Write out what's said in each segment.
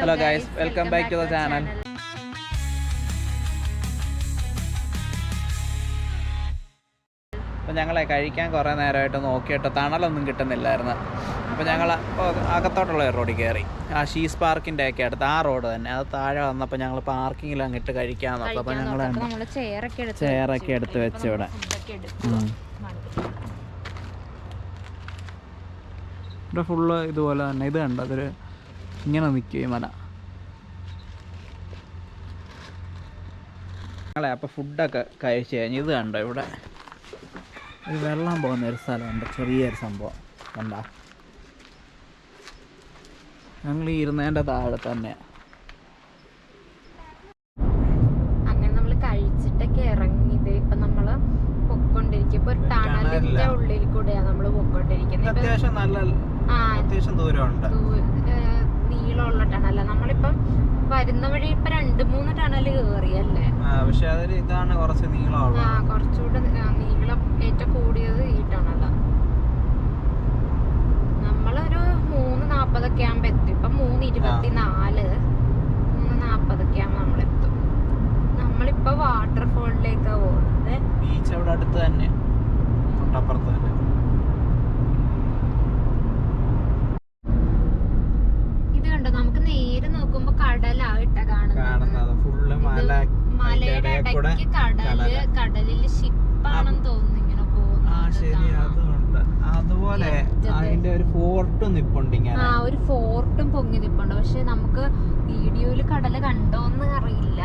Hello guys welcome back to the channel അപ്പം ഞങ്ങളെ കഴിക്കാൻ കുറേ നേരമായിട്ട് നോക്കിയിട്ട് തണലൊന്നും കിട്ടുന്നില്ലായിരുന്നു. അപ്പോൾ ഞങ്ങൾ അകത്തോട്ടുള്ള റോഡിൽ കയറി. ആ ഷീസ് പാർക്കിന്റെ ഒക്കെ അടുത്ത് ആ റോഡ് തന്നെ. അത് താഴെ വന്നപ്പോൾ ഞങ്ങൾ പാർക്കിങ്ങിൽ അങ്ങിട്ട് കഴിക്കാൻ നോക്കും അപ്പോൾ ഞങ്ങൾ ചെയറൊക്കെ എടുത്ത് വെച്ച് ഇവിടെ. ഫുള്ള് ഇതുപോലെ തന്നെ. ഇത് കണ്ടോ? അതൊരു ഇങ്ങനെ നിൽക്കും ഈ മല. ഞങ്ങളെ അപ്പോൾ ഫുഡൊക്കെ കഴിച്ച് കഴിഞ്ഞ് ഇത് കണ്ടോ ഇവിടെ? ഒരു വെള്ളം പോകുന്ന ഒരു സ്ഥലമുണ്ട് ചെറിയൊരു സംഭവം. കണ്ട? ഞങ്ങൾ ഈ ഇരുന്നതിന്റെ താഴെ തന്നെ. അങ്ങനെ നമ്മൾ കഴിച്ചിട്ടൊക്കെ ഇറങ്ങിയത് ഇപ്പൊ നമ്മൾ പൊക്കൊണ്ടിരിക്കും ഇപ്പൊ ഒരു ടണലിന്റെ. ഉള്ളിൽ കൂടെയാ നമ്മൾ പൊക്കൊണ്ടിരിക്കുന്നത് അത്യാവശ്യം നല്ല ആ അത്യാവശ്യം ദൂരമുണ്ട്. ഏർ നീളമുള്ള ടണല. നമ്മളിപ്പം വരുന്ന വഴി ഇപ്പൊ രണ്ട് മൂന്ന് ടണൽ കേറിയല്ലേ പക്ഷെ അതൊരു ഇതാണ് കുറച്ച് ആ നീളമുള്ളത് കുറച്ചുകൂടെ ആ, നീളം ഏറ്റവും കൂടിയത് ഈ ടണല. നമ്മളൊരു മൂന്ന് നാപ്പതൊക്കെ ആകുമ്പോ എത്തും. ഇപ്പൊ മൂന്ന് ഇരുപത്തി നാല് മൂന്ന് നാപ്പതൊക്കെ ആകുമ്പോ നമ്മളെത്തും. നമ്മളിപ്പോ വാട്ടർഫോളിലേക്കാ പോകുന്നത് ബീച്ച് അവിടെ അടുത്ത് തന്നെ. തൊട്ടപ്പുറത്ത് തന്നെ ഇത് കണ്ടോ നമുക്ക് നേരെ നോക്കുമ്പോ കടലായിട്ടാ കാണുന്നത് കാണുന്നത് ഫുള്ള് മല മലയുടെ അതിന്റെ ഇടയിൽ കൂടെ ഇടയ്ക്ക് കടൽ കടല. കടലിൽ ഷിപ്പാണെന്ന് തോന്നുന്നു ഇങ്ങനെ ആ പോകുന്നത് അതുപോലെ. അതിന്റെ ഒരു ഫോർട്ടും നിപ്പുണ്ട് ആ ഒരു ഫോർട്ടും പൊങ്ങി നിപ്പുണ്ട്. പക്ഷെ നമുക്ക് വീഡിയോയിൽ കടൽ കണ്ടോന്ന് അറിയില്ല.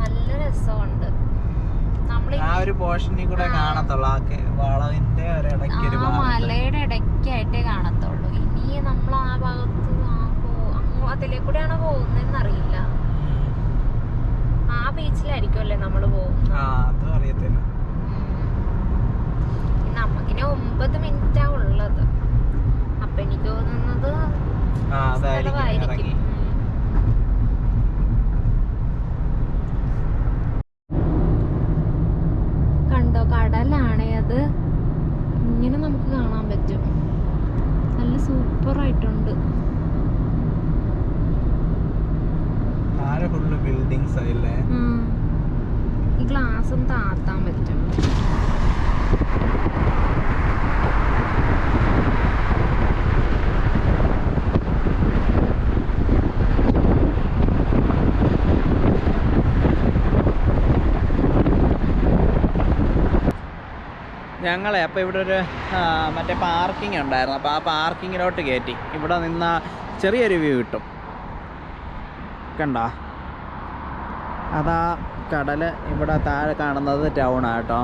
നല്ല രസമുണ്ട്. ആ ഒരു പോർഷനിൽ കൂടെ. കാണത്തുള്ളൂ. ആ വളവിന്റെ. മലയുടെ ഇടയ്ക്കായിട്ടേ കാണത്തുള്ളൂ. ഇനി നമ്മൾ ആ ഭാഗത്ത് അതിലേക്കൂടെയാണോ പോകുന്നതെന്ന് അറിയില്ല. ആ ബീച്ചിലായിരിക്കുമല്ലേ നമ്മൾ പോകുന്നത്? ആ അതും അറിയത്തില്ല. നമുക്കിനി ഒമ്പത് മിനിറ്റാ ഉള്ളത്. അപ്പൊ എനിക്ക് തോന്നുന്നത് സ്ഥലമായിരിക്കും. കണ്ടോ കടലാണേ അത്. ഇങ്ങനെ നമുക്ക് കാണാൻ പറ്റും. നല്ല സൂപ്പർ ആയിട്ടുണ്ട് താഴെ ബിൽഡിങ്സ് ആയില്ലേ. ഈ ഗ്ലാസും താത്താൻ പറ്റും. ഞങ്ങളെ അപ്പോൾ ഇവിടെ ഒരു മറ്റേ പാർക്കിംഗ് ഉണ്ടായിരുന്നു. അപ്പോൾ ആ പാർക്കിങ്ങിലോട്ട് കയറ്റി ഇവിടെ നിന്ന ചെറിയൊരു വ്യൂ കിട്ടും. കണ്ടോ? അതാ കടൽ ഇവിടെ താഴെ കാണുന്നത് ടൗൺ ആട്ടോ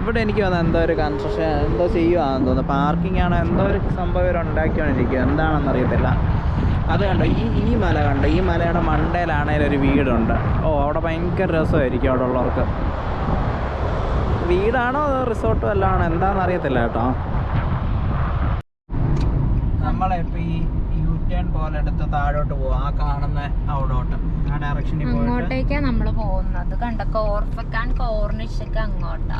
ഇവിടെ എനിക്ക് തോന്നുന്നു എന്തോ ഒരു കൺസ്ട്രക്ഷൻ എന്തോ ചെയ്യുവാന്ന് തോന്നുന്നു. പാർക്കിംഗ് ആണോ എന്തോ ഒരു സംഭവം ഇവർ ഉണ്ടാക്കിക്കൊണ്ടിരിക്കുക എന്താണെന്ന് അറിയത്തില്ല. അത് കണ്ടോ ഈ ഈ മല കണ്ടോ ഈ മലയുടെ മണ്ടയിലാണേലും ഒരു വീടുണ്ട്. ഓ അവിടെ ഭയങ്കര രസമായിരിക്കും അവിടെ ഉള്ളവർക്ക്. വീടാണോ അതോ റിസോർട്ടും എല്ലാം ആണോ? എന്താണെന്ന് അറിയത്തില്ല കേട്ടോ. നമ്മളെ ഇപ്പൊ ഈ ടേൺ പോലെ എടുത്ത് താഴോട്ട് പോകും ആ കാണുന്ന അവിടോട്ട്. ആ ഡയറക്ഷനിൽ അങ്ങോട്ടേക്കാ നമ്മൾ പോകുന്നത്. കണ്ട? കോർഫക്കാൻ കോർണിഷ് ഒക്കെ അങ്ങോട്ടാ.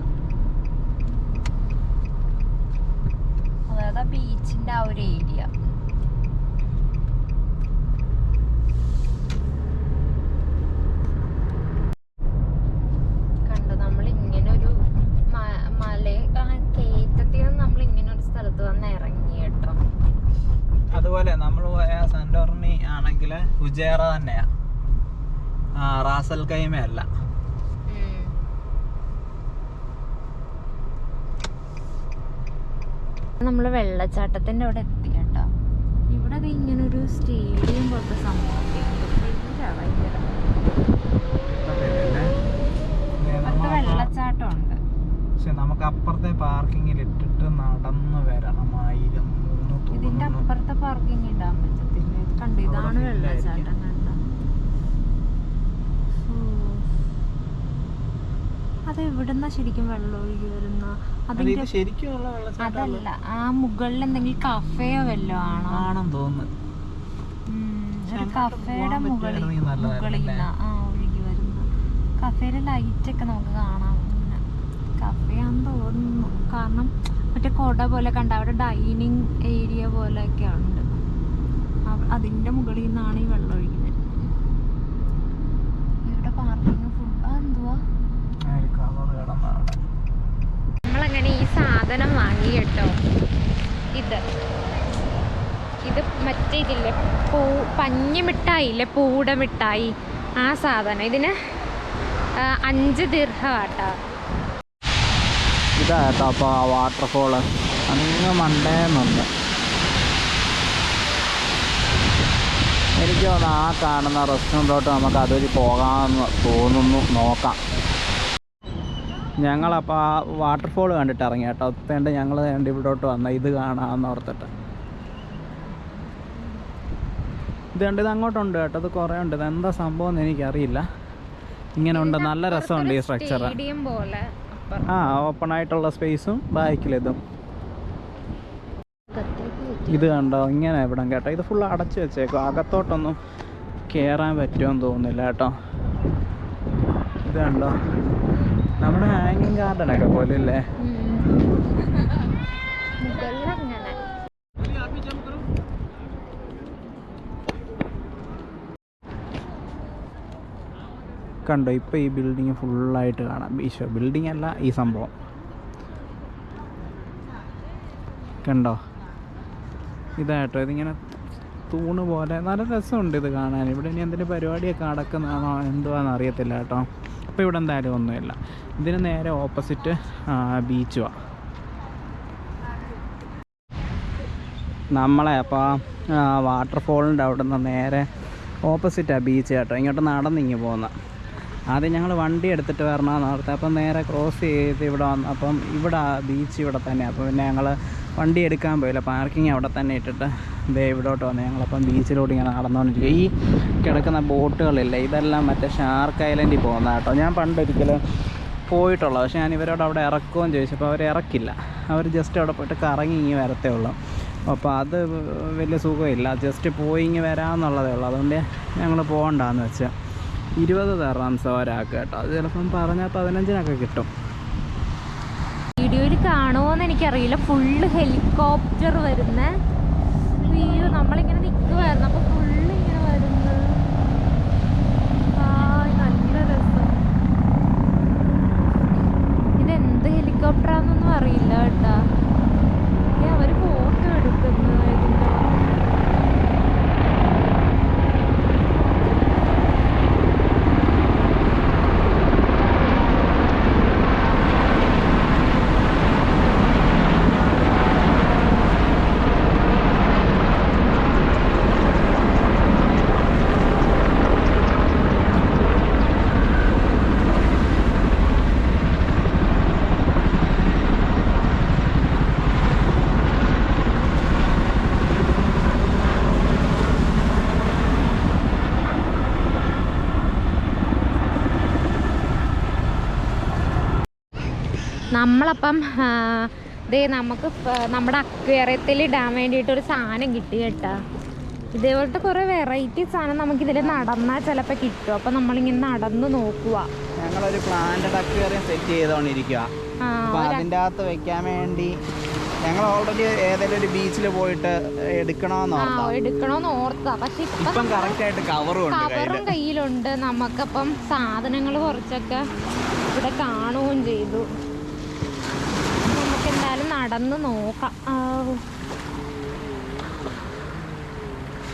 അതായത് ബീച്ചിന്റെ ആ ഒരു ഏരിയ കണ്ടോ നമ്മൾ ഇങ്ങനെ ഒരു മ- മല കയറ്റത്തിൽ നിന്ന് നമ്മൾ ഇങ്ങനെ ഒരു സ്ഥലത്ത് വന്ന് ഇറങ്ങി കേട്ടോ അതുപോലെ നമ്മൾ പോയ സെന്റോറിനി ആണെങ്കിൽ ഉജേറ തന്നെയാ ആ കൈമയല്ല. നമ്മൾ വെള്ളച്ചാട്ടത്തിന്റെ അവിടെ എത്തി കേട്ടോ. ഇവിടെ ദേ ഇങ്ങനെ ഒരു സ്റ്റേഡിയം പോലത്തെ സംഭവം അവിടുത്തെ വെള്ളച്ചാട്ടം ഉണ്ട് പക്ഷെ നമുക്ക് അപ്പുറത്തെ പാർക്കിങ്ങിൽ ഇട്ടിട്ട് നടന്നു വരണമായിരുന്നു ഇതിന്റെ അപ്പുറത്തെ പാർക്കിംഗ് ഇടാൻ പറ്റത്തില്ല. കണ്ടു ഇതാണ് വെള്ളച്ചാട്ടം കണ്ട അത് ഇവിടുന്ന ശരിക്കും വെള്ളം ഒഴുകി വരുന്ന? അതിന്റെ അതല്ല ആ മുകളിൽ എന്തെങ്കിലും കഫേയോ വല്ലോ ആണോ? ആണെന്ന് തോന്നുന്നു. ഒരു കഫേയുടെ മുകളിൽ മുകളിൽ? ആ ഒഴുകി വരുന്ന. കഫേയിലെ ലൈറ്റ് ഒക്കെ നമുക്ക് കാണാം കഫേയാന്ന് തോന്നുന്നു. കാരണം മറ്റേ കൊട പോലെ കണ്ട അവിടെ ഡൈനിങ് ഏരിയ പോലെയൊക്കെ ഉണ്ട്. അതിന്റെ മുകളിൽ നിന്നാണ് ഈ വെള്ളം ഒഴുകുന്നത് ഇവിടെ പാർക്കിംഗ് ഫുൾ എന്തുവാ നമ്മളങ്ങനെ ഈ സാധനം വാങ്ങി കേട്ടോ ഇത് ഇത് മറ്റേ ഇതില്ലേ പൂ പഞ്ഞി മിഠായി ഇല്ലേ പൂട മിഠായി ആ സാധനം ഇതിന് അഞ്ച് വാട്ടർഫോൾ അങ്ങ് മണ്ടേന്നുണ്ട് എനിക്ക് തോന്നുന്നു ആ കാണുന്ന റെസ്റ്റോറന്റിലോട്ട് നമുക്ക് അതുവഴി പോകാമെന്ന് തോന്നുന്നു. നോക്കാം. ഞങ്ങളപ്പോൾ ആ വാട്ടർഫോൾ കണ്ടിട്ട് ഇറങ്ങി കേട്ടോ ഒത്തേണ്ട് ഞങ്ങൾ വേണ്ടി ഇവിടോട്ട് വന്ന ഇത് കാണാമെന്ന് ഓർത്തിട്ട്. ഇത് കണ്ട് ഇത് അങ്ങോട്ടുണ്ട് കേട്ടോ. അത് കുറേ ഉണ്ട് ഇത് എന്താ സംഭവം എന്ന് എനിക്കറിയില്ല. ഇങ്ങനെ ഉണ്ട് നല്ല രസമുണ്ട് ഈ സ്ട്രക്ചർ ആ ഓപ്പൺ ആയിട്ടുള്ള സ്പേസും ബാക്കിലിതും ഇത്. കണ്ടോ? ഇങ്ങനെ ഇവിടം കേട്ടോ. ഇത് ഫുൾ അടച്ചു വെച്ചേക്കും. അകത്തോട്ടൊന്നും കയറാൻ പറ്റുമെന്ന് തോന്നുന്നില്ല കേട്ടോ. ഇത് കണ്ടോ? നമ്മുടെ ഹാങ്ങിങ് ഗാർഡനൊക്കെ പോലെ ഇല്ലേ കണ്ടോ ഇപ്പോൾ ഈ ബിൽഡിങ് ഫുള്ളായിട്ട് കാണാം. ഈശോ ബിൽഡിംഗ് അല്ല ഈ സംഭവം. കണ്ടോ? ഇതായിട്ടോ ഇതിങ്ങനെ തൂണ് പോലെ. നല്ല രസമുണ്ട് ഇത് കാണാൻ. ഇവിടെ ഇനി എന്തിന്റെ പരിപാടിയൊക്കെ നടക്കുന്നതാണോ എന്തുവാന്ന് അറിയത്തില്ല കേട്ടോ. അപ്പോൾ ഇവിടെ എന്തായാലും ഒന്നുമില്ല. ഇതിന് നേരെ ഓപ്പോസിറ്റ് ബീച്ചുമാണ് നമ്മളെ അപ്പോൾ വാട്ടർഫോളിന്റെ അവിടെ നിന്ന് നേരെ ഓപ്പോസിറ്റാണ് ബീച്ച് കേട്ടോ. ഇങ്ങോട്ട് നടന്നിങ്ങി പോകുന്ന ആദ്യം ഞങ്ങൾ വണ്ടി എടുത്തിട്ട് വരണമെന്ന് ഓർത്ത് അപ്പം നേരെ ക്രോസ് ചെയ്ത് ഇവിടെ വന്നു അപ്പം ഇവിടെ ബീച്ച് ഇവിടെ തന്നെ. അപ്പോൾ പിന്നെ ഞങ്ങൾ വണ്ടി എടുക്കാൻ പോയില്ല. പാർക്കിംഗ് അവിടെ തന്നെ ഇട്ടിട്ട് ദേ ഇവിടോട്ട് വന്നു ഞങ്ങളപ്പം ബീച്ചിലോട്ട് ഇങ്ങനെ നടന്നുകൊണ്ടിരിക്കുക ഈ കിടക്കുന്ന ബോട്ടുകളില്ലേ ഇതെല്ലാം മറ്റേ ഷാർക്ക് ഐലൻഡിൽ പോകുന്ന കേട്ടോ. ഞാൻ പണ്ടൊരിക്കലും പോയിട്ടുള്ളത് പക്ഷേ ഞാൻ ഇവരോട് അവിടെ ഇറക്കുമെന്ന് ചോദിച്ചപ്പോൾ അവർ ഇറക്കില്ല. അവർ ജസ്റ്റ് അവിടെ പോയിട്ട് കറങ്ങി ഇങ്ങി വരത്തേ ഉള്ളൂ. അപ്പോൾ അത് വലിയ സുഖമില്ല. ജസ്റ്റ് പോയി ഇങ്ങി വരാമെന്നുള്ളതേ ഉള്ളൂ. അതുകൊണ്ട് ഞങ്ങൾ പോകണ്ടെന്ന് വെച്ചാൽ ഇരുപത് തെറാംസ് ഒരാൾക്ക് കേട്ടോ. അത് ചിലപ്പം പറഞ്ഞാൽ പതിനഞ്ചിനൊക്കെ കിട്ടും. വീഡിയോയിൽ കാണുമോന്ന് എനിക്കറിയില്ല. ഫുള്ള് ഹെലികോപ്റ്റർ വരുന്ന നമ്മളിങ്ങനെ നിൽക്കുമായിരുന്നു അപ്പോൾ ഫുള്ള് ഇങ്ങനെ വരുന്നത്. നല്ല രസം. ഇതെന്ത് ഹെലികോപ്റ്ററാന്നൊന്നും അറിയില്ല കേട്ടാ. നമ്മളപ്പം ഇതേ ദേ നമുക്ക് നമ്മുടെ അക്വേറിയത്തിൽ ഇടാൻ വേണ്ടിയിട്ട് ഒരു സാധനം കിട്ടി കേട്ടോ. ഇതേപോലത്തെ കുറേ വെറൈറ്റി സാധനം നമുക്ക് ഇതിൽ നടന്നാൽ ചിലപ്പോൾ കിട്ടും. അപ്പം നമ്മളിങ്ങനെ നടന്ന് നോക്കുക ഞങ്ങളൊരു പ്ലാന്റഡ് അക്വേറിയം സെറ്റ് ചെയ്തോണ്ടിരിക്കുക അതിന്റെ അകത്ത് വെക്കാൻ വേണ്ടി ഞങ്ങൾ ഓൾറെഡി ഏതെങ്കിലും ഒരു ബീച്ചിൽ പോയിട്ട് എടുക്കണോന്ന് ഓർത്താ. എടുക്കണോന്ന് ഓർത്താ. പക്ഷെ ഇപ്പം ഇപ്പം കറക്റ്റായിട്ട് കവറും കവറും കയ്യിലുണ്ട്. നമുക്കപ്പം സാധനങ്ങൾ കുറച്ചൊക്കെ ഇവിടെ കാണുകയും ചെയ്തു. നടന്ന് നോക്കാം.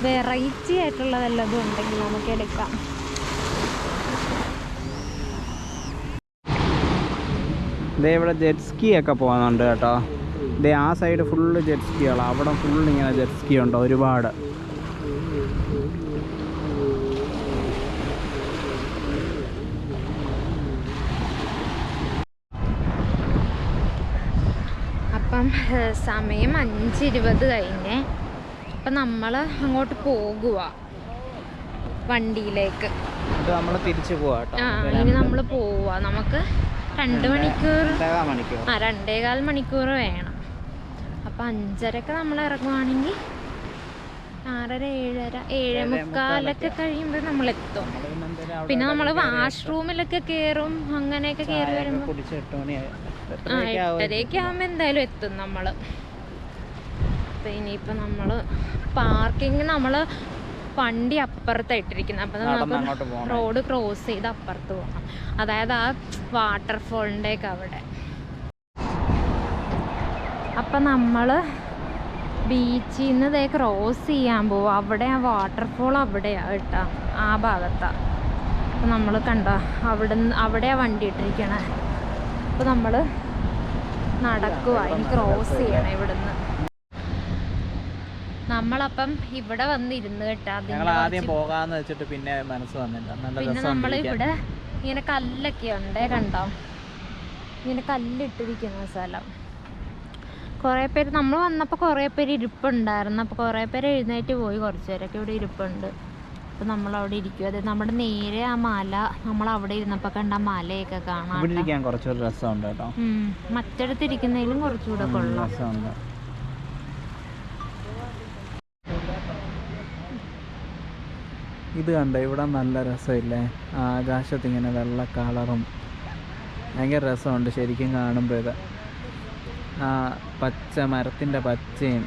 വെറൈറ്റി ആയിട്ടുള്ള വല്ലതും ഉണ്ടെങ്കിൽ നമുക്ക് എടുക്കാം. ദേ ഇവിടെ ജെറ്റ്സ്കി ഒക്കെ പോകുന്നുണ്ട് കേട്ടോ. ദേ ആ സൈഡ് ഫുള്ള് ജെറ്റ്സ്കികളാണ് അവിടെ ഫുള്ള് ഇങ്ങനെ ജെറ്റ്സ്കി ഉണ്ട് ഒരുപാട്. സമയം അഞ്ച് ഇരുപത് കഴിഞ്ഞേ അപ്പം നമ്മൾ അങ്ങോട്ട് പോകുക വണ്ടിയിലേക്ക്. നമ്മൾ തിരിച്ചു പോവാട്ടോ ആ ഇനി നമ്മൾ പോവുക നമുക്ക് രണ്ട് മണിക്കൂർ ആ രണ്ടേകാൽ മണിക്കൂർ വേണം. അപ്പം അഞ്ചരക്ക് നമ്മൾ ഇറങ്ങുവാണെങ്കിൽ ആറര ഏഴര ഏഴേ മുക്കാലൊക്കെ കഴിയുമ്പോൾ നമ്മൾ എത്തും. പിന്നെ നമ്മൾ വാഷ്റൂമിലൊക്കെ കയറും അങ്ങനെയൊക്കെ കയറി വരുമ്പോൾ എട്ടരയൊക്കെ ആവുമ്പോ എന്തായാലും എത്തും നമ്മൾ. അപ്പൊ ഇനിയിപ്പോൾ നമ്മൾ പാർക്കിങ് നമ്മൾ വണ്ടി അപ്പുറത്താണ് ഇട്ടിരിക്കുന്നത് അപ്പം നമുക്ക് റോഡ് ക്രോസ് ചെയ്ത് അപ്പുറത്ത് പോകണം അതായത് ആ വാട്ടർഫോളിന്റെ ഒക്കെ അവിടെ. അപ്പം നമ്മൾ ബീച്ചിൽ നിന്ന് ഇതേ ക്രോസ് ചെയ്യാൻ പോവും. അവിടെ ആ വാട്ടർഫോൾ അവിടെയാണ് കേട്ടോ ആ ഭാഗത്താണ് അപ്പം നമ്മൾ കണ്ടോ അവിടെ അവിടെയാ വണ്ടി ഇട്ടിരിക്കണേ. അപ്പോൾ നമ്മൾ നടക്കുക ഇനി ക്രോസ് ചെയ്യണം ഇവിടുന്ന്. നമ്മളപ്പം ഇവിടെ വന്നിരുന്ന് കേട്ടോ. ആദ്യം പോകാന്ന് വെച്ചിട്ട് പിന്നെ മനസ്സ് വന്നില്ല. പിന്നെ നമ്മൾ ഇവിടെ ഇങ്ങനെ കല്ലൊക്കെ ഉണ്ടേ കണ്ടോ? ഇങ്ങനെ കല്ലിട്ടിരിക്കുന്ന സ്ഥലം. കുറേ പേര് നമ്മൾ വന്നപ്പോൾ കുറേ പേര് ഇരിപ്പുണ്ടായിരുന്നു. അപ്പോൾ കുറേ പേര് എഴുന്നേറ്റ് പോയി കുറച്ച് പേരൊക്കെ ഇവിടെ ഇരിപ്പുണ്ട്. അപ്പോൾ നമ്മൾ അവിടെ ഇരിക്കും അതായത് നമ്മുടെ നേരെ ആ മല നമ്മൾ അവിടെ ഇരുന്നപ്പോൾ കണ്ട ആ മലയൊക്കെ കാണാം ഇവിടെ. ഇരിക്കാൻ കുറച്ചൊരു രസമുണ്ട് കേട്ടോ. മറ്റടുത്ത് ഇരിക്കുന്നതിലും കുറച്ചുകൂടെ കൊള്ളാം. ഇത് കണ്ടോ ഇവിടെ നല്ല രസമില്ലേ? ആകാശത്ത് ഇങ്ങനെ വെള്ള കളറും ഭയങ്കര രസമുണ്ട് ശരിക്കും കാണുമ്പോൾ ഇത്. ആ പച്ച മരത്തിന്റെ പച്ചയും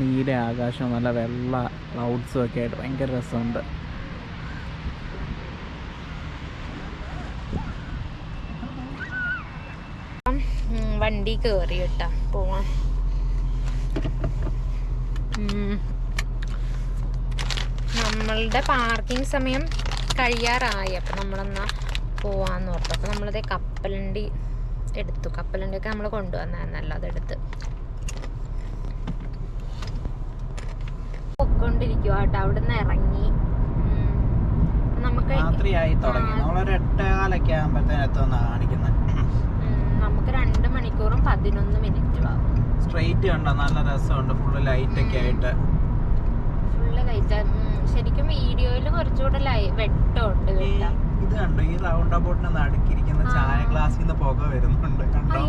നീല ആകാശം നല്ല വെള്ള ക്ലൗഡ്സും ഒക്കെ ആയിട്ട് ഭയങ്കര രസമുണ്ട്. വണ്ടി കയറി കേട്ടാ പോവാം. നമ്മളുടെ പാർക്കിംഗ് സമയം കഴിയാറായി അപ്പം നമ്മളെന്നാ പോവാന്ന് ഓർത്തു. അപ്പം നമ്മളിതേ കപ്പലണ്ടി എടുത്തു. കപ്പലണ്ടിയൊക്കെ നമ്മൾ കൊണ്ടുവന്നായിരുന്നല്ലോ അതെടുത്ത്. പൊക്കോണ്ടിരിക്കുക കേട്ടോ അവിടെ ഇറങ്ങി. നമുക്ക് രാത്രിയായി തുടങ്ങി. നമ്മളൊരു എട്ടേകാലൊക്കെ ആകുമ്പോഴത്തേന് എത്തുമെന്നാണ് കാണിക്കുന്നത് നമുക്ക് രണ്ട് മണിക്കൂറും പതിനൊന്ന് മിനിറ്റും ആവും. സ്ട്രെയിറ്റ് കണ്ടോ? നല്ല രസമുണ്ട്. ഫുള്ള് ലൈറ്റൊക്കെ ആയിട്ട്. ഫുള്ള് ലൈറ്റ് ശരിക്കും വീഡിയോയിൽ കുറച്ചുകൂടെ വെട്ടമുണ്ട് ഇത് കണ്ടോ? ഈ റൗണ്ട് അബൌട്ടിന് നടുക്കിരിക്കുന്ന ചായ ഗ്ലാസ്സിൽ നിന്ന് പുക വരുന്നുണ്ട്. കണ്ടോ?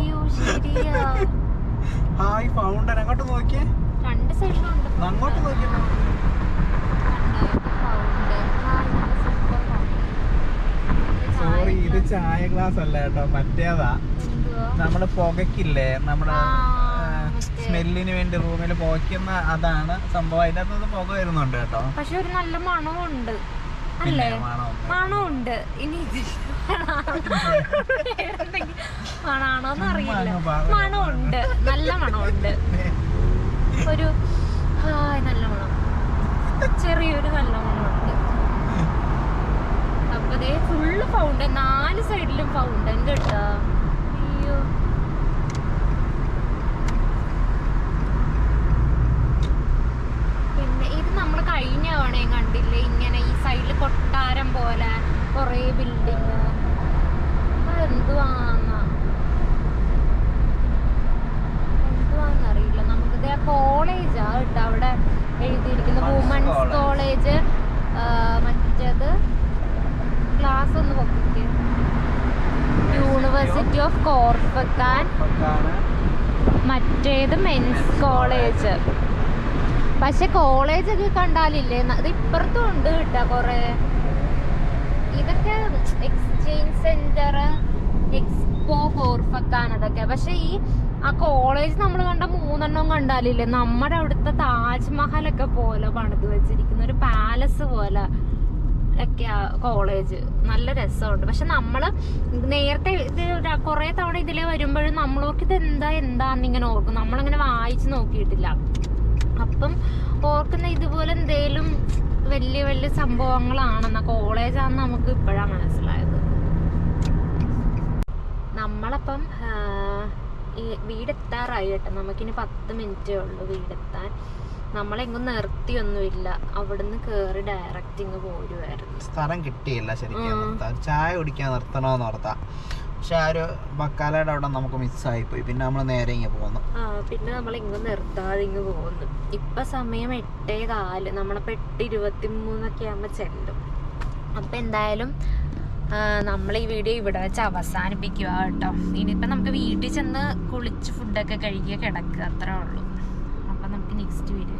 ഹായ് ഫൗണ്ടൻ അങ്ങോട്ട് നോക്കിയേ. രണ്ട് സൈഡിലുണ്ട് അങ്ങോട്ട് നോക്കിയേ സോറി ഇത് ചായ ഗ്ലാസ് അല്ല കേട്ടോ മറ്റേതാ. നമ്മൾ പുകക്കില്ലേ നമ്മുടെ സ്മെല്ലിന് വേണ്ടി റൂമിൽ പുകയ്ക്കുന്ന അതാണ് സംഭവം. അതിന്റെ അകത്ത് പുക വരുന്നുണ്ട് കേട്ടോ. പക്ഷെ ഒരു നല്ല മണമുണ്ട് അല്ലേ? മണമുണ്ട് ഇനി മണാണോന്ന് അറിയില്ല. മണമുണ്ട് നല്ല മണമുണ്ട് ഒരു ഹായ് നല്ല മണം ചെറിയൊരു നല്ല മണമുണ്ട് അപ്പൊ അതേ ഫുള്ള് ഫൗണ്ടൻ നാല് സൈഡിലും ഫൗണ്ടൻ കേട്ടോ അയ്യോ പിന്നെ ഇത് നമ്മൾ കഴിഞ്ഞ തവണയും കണ്ടില്ലേ ഇങ്ങനെ ഈ സൈഡിൽ കൊട്ടാരം പോലെ കുറേ ബിൽഡിങ് അതെന്തുവാന്ന എന്തുവാന്നറിയില്ല നമുക്കിത് ആ കോളേജാ കേട്ടോ അവിടെ എഴുതിയിരിക്കുന്ന Women's വുമൻസ് college. കോളേജ് മറ്റേത് ക്ലാസ് ഒന്ന് പൊക്കിക്ക് യൂണിവേഴ്സിറ്റി ഓഫ് കോർഫക്കാൻ. മറ്റേത് മെൻസ് കോളേജ് പക്ഷെ കോളേജ് ഒക്കെ കണ്ടാലില്ലേ? ഇത് ഇപ്പുറത്തും ഉണ്ട് കേട്ടോ കൊറേ. ഇതൊക്കെ എക്സ്ചേഞ്ച് സെന്റർ എക്സ്പോ കോർഫക്കാൻ അതൊക്കെ. പക്ഷെ ഈ ആ കോളേജ് നമ്മൾ കണ്ട മൂന്നെണ്ണം കണ്ടാലില്ലേ? നമ്മുടെ അവിടുത്തെ താജ്മഹലൊക്കെ പോലെ പണിത് വെച്ചിരിക്കുന്ന ഒരു പാലസ് പോലെ. ഒക്കെയാ കോളേജ് നല്ല രസമുണ്ട്. പക്ഷെ നമ്മൾ നേരത്തെ ഇത് കുറേ തവണ ഇതിലെ വരുമ്പോഴും നമ്മളോർക്ക് ഇത് എന്താ എന്താന്ന് ഇങ്ങനെ ഓർക്കും. നമ്മളങ്ങനെ വായിച്ച് നോക്കിയിട്ടില്ല. അപ്പം ഓർക്കുന്ന ഇതുപോലെ എന്തേലും വലിയ വലിയ സംഭവങ്ങളാണെന്ന കോളേജാന്ന് നമുക്ക് ഇപ്പോഴാണ് മനസ്സിലായത്. നമ്മളപ്പം വീടെത്താറായി കേട്ടോ. നമുക്കിനി പത്ത് മിനിറ്റേ ഉള്ളൂ വീടെത്താൻ. നമ്മളെങ്ങും നിർത്തിയൊന്നുമില്ല. അവിടുന്ന് കേറി ഡയറക്റ്റ് ഇങ്ങ് പോരുമായിരുന്നു സ്ഥലം കിട്ടിയില്ല ശരിക്കും. നിർത്താൻ ചായ കുടിക്കാൻ നിർത്തണമെന്ന് ഓർത്താ. പക്ഷെ ആ ഒരു ബക്കാലയുടെ അവിടെ നമുക്ക് മിസ്സായി പോയി പിന്നെ നമ്മൾ നേരെ ഇങ്ങ് പോന്നു. ആ പിന്നെ നമ്മൾ ഇങ്ങ് നിർത്താതെ ഇങ്ങ് പോകുന്നു ഇപ്പൊ സമയം എട്ടേ കാൽ. നമ്മളിപ്പോ എട്ട് ഇരുപത്തി മൂന്നൊക്കെ ആകുമ്പോ ചെല്ലും. അപ്പൊ എന്തായാലും നമ്മൾ ഈ വീഡിയോ ഇവിടെ വെച്ച് അവസാനിപ്പിക്കുക കേട്ടോ. ഇനിയിപ്പോൾ നമുക്ക് വീട്ടിൽ ചെന്ന് കുളിച്ച് ഫുഡൊക്കെ കഴിക്കുക കിടക്കുക. അത്രേ ഉള്ളൂ. അപ്പം നമുക്ക് നെക്സ്റ്റ് വീഡിയോ